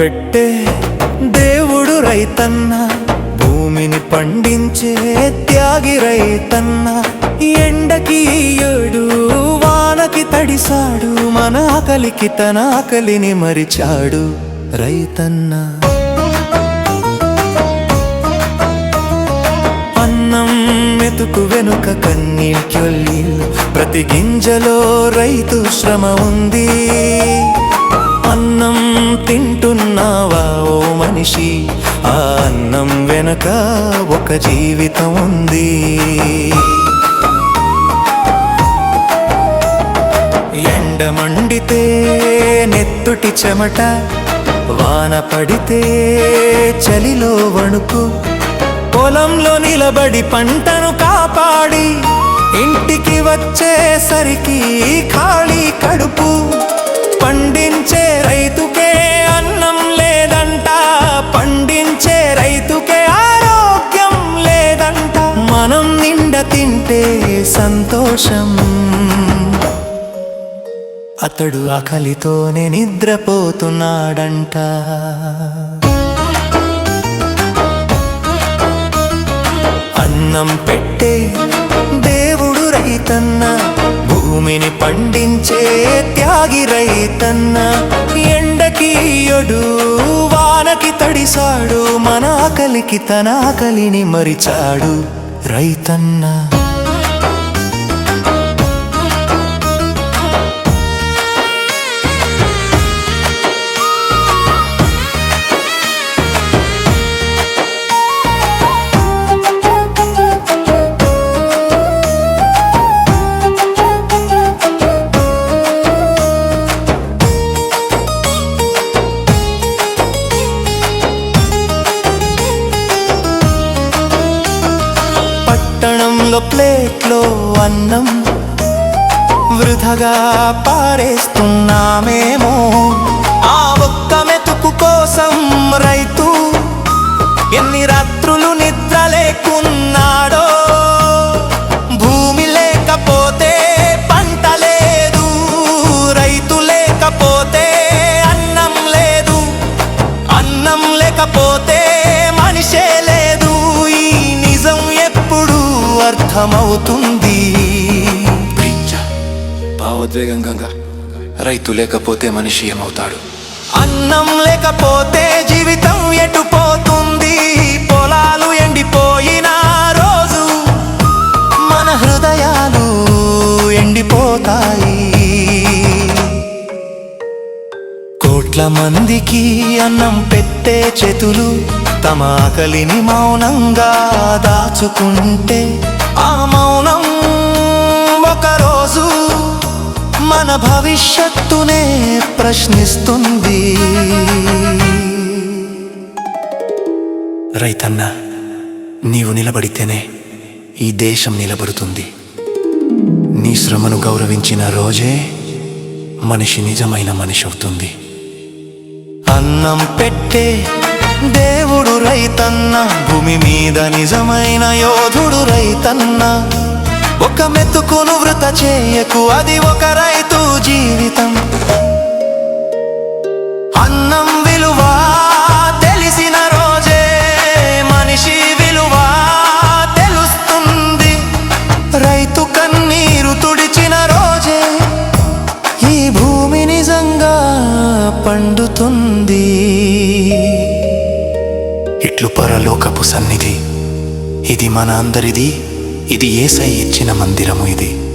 పెట్టే దేవుడు రైతన్న భూమిని పండించే త్యాగి రైతన్న. ఎండకి ఏడు వానకి తడిసాడు మన ఆకలికి తన ఆకలిని మరిచాడు రైతన్న. అన్నం మెతుకు వెనుక కన్నీళ్ళు ప్రతి గింజలో రైతు శ్రమ ఉంది. మనిషి ఆ అన్నం వెనుక ఒక జీవితం ఉంది. ఎండ మండితే నెత్తుటి చెమట వాన పడితే చలిలో వణుకు. పొలంలో నిలబడి పంటను కాపాడి ఇంటికి వచ్చేసరికి ఖాళీ కడుపు. పండించే రైతు సంతోషం. అతడు ఆకలితోనే నిద్రపోతున్నాడంట. అన్నం పెట్టే దేవుడు రైతన్న భూమిని పండించే త్యాగి రైతన్న ఎండకి యొడు వానకి తడిసాడు మన ఆకలికి తన ఆకలిని మరిచాడు రైతన్నా. పట్టణంలో ప్లేట్లో అన్నం వృధగా పారేస్తున్నామేమో. ఆ ఒక్క మెతుకు కోసం రైతు ఎన్ని రాత్రులు నిద్ర లేకున్నా అర్థమవుతుంది భావోద్వేగంగా రైతు లేకపోతే మనిషి ఏమవుతాడు? అన్నం లేకపోతే జీవితం ఎటుపోతుంది పొలాలు ఎండిపోయిన రోజు మన హృదయాలు ఎండిపోతాయి. కోట్ల మందికి అన్నం పెట్టే చేతులు తమ ఆకలిని మౌనంగా దాచుకుంటే ఆ మౌనం ఒకరోజు మన భవిష్యత్తునే ప్రశ్నిస్తుంది. రైతన్న నీవు నిలబడితేనే ఈ దేశం నిలబడుతుంది. నీ శ్రమను గౌరవించిన రోజే మనిషి నిజమైన మనిషి అవుతుంది. అన్నం పెట్టే దేవుడు రైతన్న భూమి మీద నిజమైన యోధుడు రైతన్న. ఒక మెతుకును వృత చేయకు అది ఒక రైతు జీవితం. అన్నం విలువ తెలిసిన రోజే మనిషి విలువ తెలుస్తుంది. రైతు కన్నీరు తుడిచిన రోజే ఈ భూమి నిజంగా పండుతుంది. పరలోకపు సన్నిధి. ఇది మన అందరిది. ఇది ఏసై ఇచ్చిన మందిరము ఇది.